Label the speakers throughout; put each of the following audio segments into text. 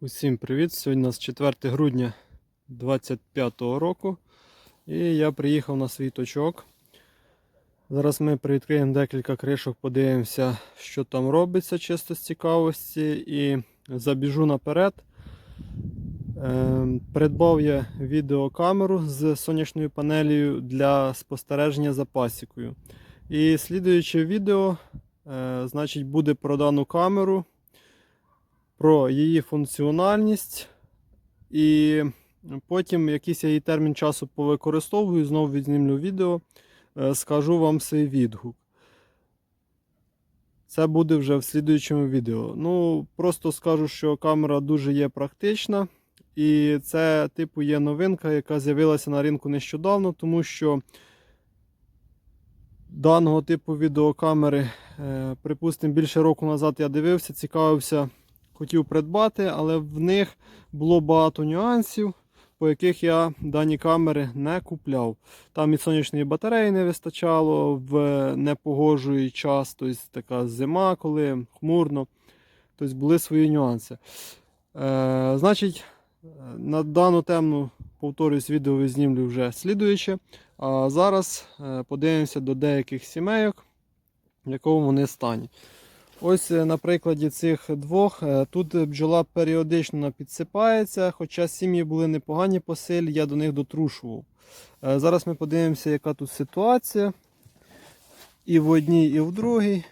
Speaker 1: Усім привіт! Сьогодні у нас 4 грудня 2025 року. І я приїхав на свій точок. Зараз ми привідкриємо декілька кришок, подивимося, що там робиться чисто з цікавості. І забіжу наперед. Ем, Придбав я відеокамеру з сонячною панелью для спостереження за пасікою. І слідуюче відео е, значить, буде про дану камеру про її функціональність. І потім якийсь я її термін часу повикористовую, знову відзнімлю відео, е, скажу вам свій відгук. Це буде вже в слідуючому відео. Ну, просто скажу, що камера дуже є практична. І це, типу, є новинка, яка з'явилася на ринку нещодавно, тому що даного типу відеокамери, е, припустимо, більше року назад я дивився, цікавився хотів придбати, але в них було багато нюансів, по яких я дані камери не купляв. Там і сонячної батареї не вистачало в непогожий час, тобто така зима, коли хмурно. Тобто були свої нюанси. Е, Значить, на дану тему, повторюсь, відео знімлю вже слідуюче. А зараз е, подивимося до деяких сімейок, в якому вони стані. Ось е, на прикладі цих двох. е, Тут бджола періодично підсипається, хоча сім'ї були непогані по силі, я до них дотрушував. Е, Зараз ми подивимося, яка тут ситуація. І в одній, і в другій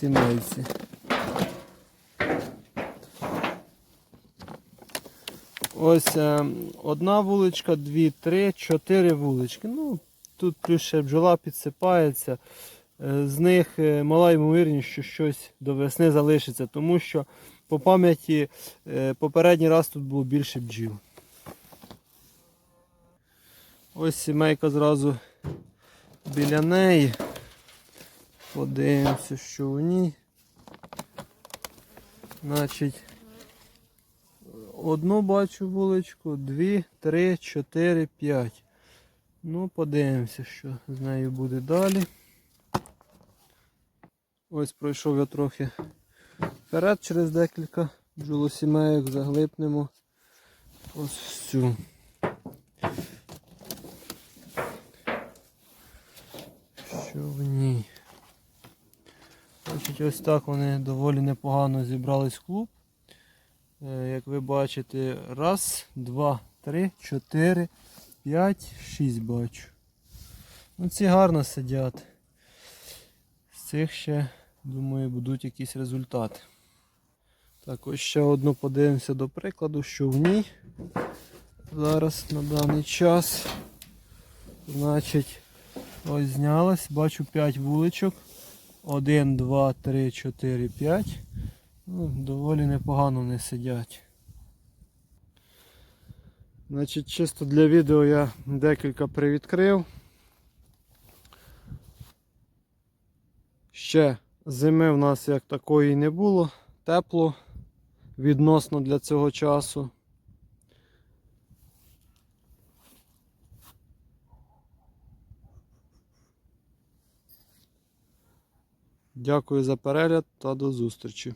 Speaker 1: сімейці. Ось одна вуличка, дві, три, чотири вулички. Ну, Тут плюс ще бджола підсипається. Е, З них е, мала ймовірність, що щось до весни залишиться, тому що по пам'яті е, попередній раз тут було більше бджіл. Ось сімейка зразу біля неї. Подивимося, що в ній. Значить, одну бачу вуличку, дві, три, чотири, п'ять. Ну, подивимося, що з нею буде далі. Ось пройшов я трохи вперед через декілька бджолосімейок, заглипнемо ось всю. Що в ній? Значить, ось так вони доволі непогано зібрались в клуб. Е, Як ви бачите, раз, два, три, чотири, п'ять, шість бачу. Ну ці гарно сидять. З цих ще, думаю, будуть якісь результати. Так, ось ще одну подивимося до прикладу, що в ній зараз на даний час. Значить, ось знялась, бачу 5 вуличок. 1, 2, 3, 4, 5. Ну, доволі непогано вони сидять. Значить, чисто для відео я декілька привідкрив. Ще зими в нас як такої не було. Тепло відносно для цього часу. Дякую за перегляд та до зустрічі.